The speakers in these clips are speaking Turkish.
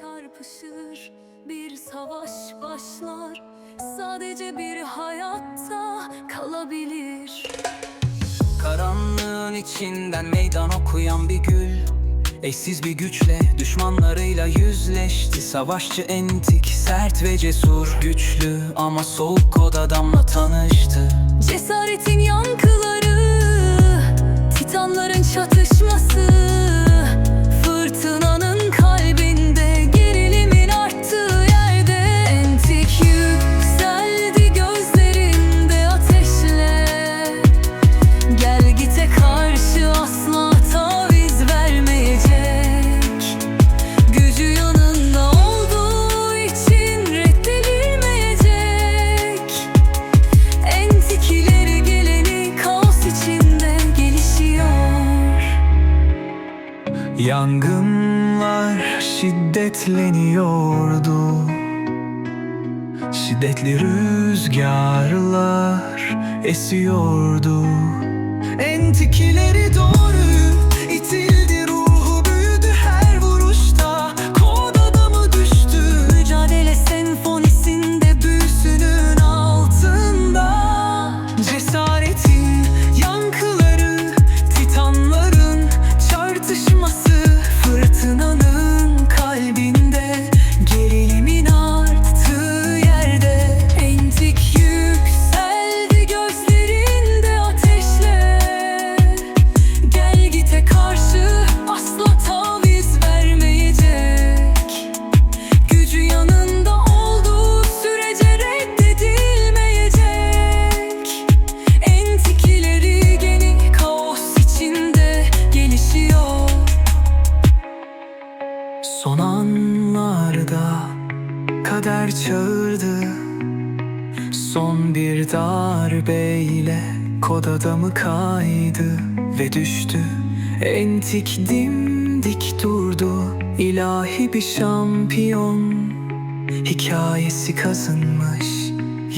çarpışır Bir savaş başlar. Sadece bir hayatta kalabilir. Karanlığın içinden meydan okuyan bir gül Eşsiz bir güçle düşmanlarıyla yüzleşti. Savaşçı entik, sert ve cesur Güçlü ama soğuk odadamla tanıştı. Cesaretin yankıları Yangınlar şiddetleniyordu. Şiddetli rüzgarlar esiyordu. Entikileri doğru kader çağırdı. Son bir darbeyle kod adamı kaydı ve düştü. Entik dimdik durdu ilahi bir şampiyon. Hikayesi kazınmış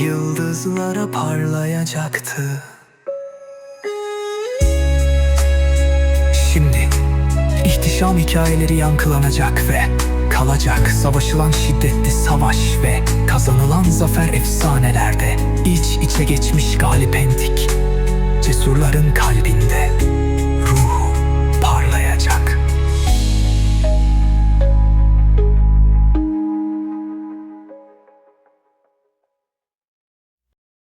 yıldızlara parlayacaktı. Şimdi İhtişam hikayeleri yankılanacak ve kalacak. Savaşılan şiddetli savaş ve kazanılan zafer efsanelerde İç içe geçmiş galip entik. Cesurların kalbinde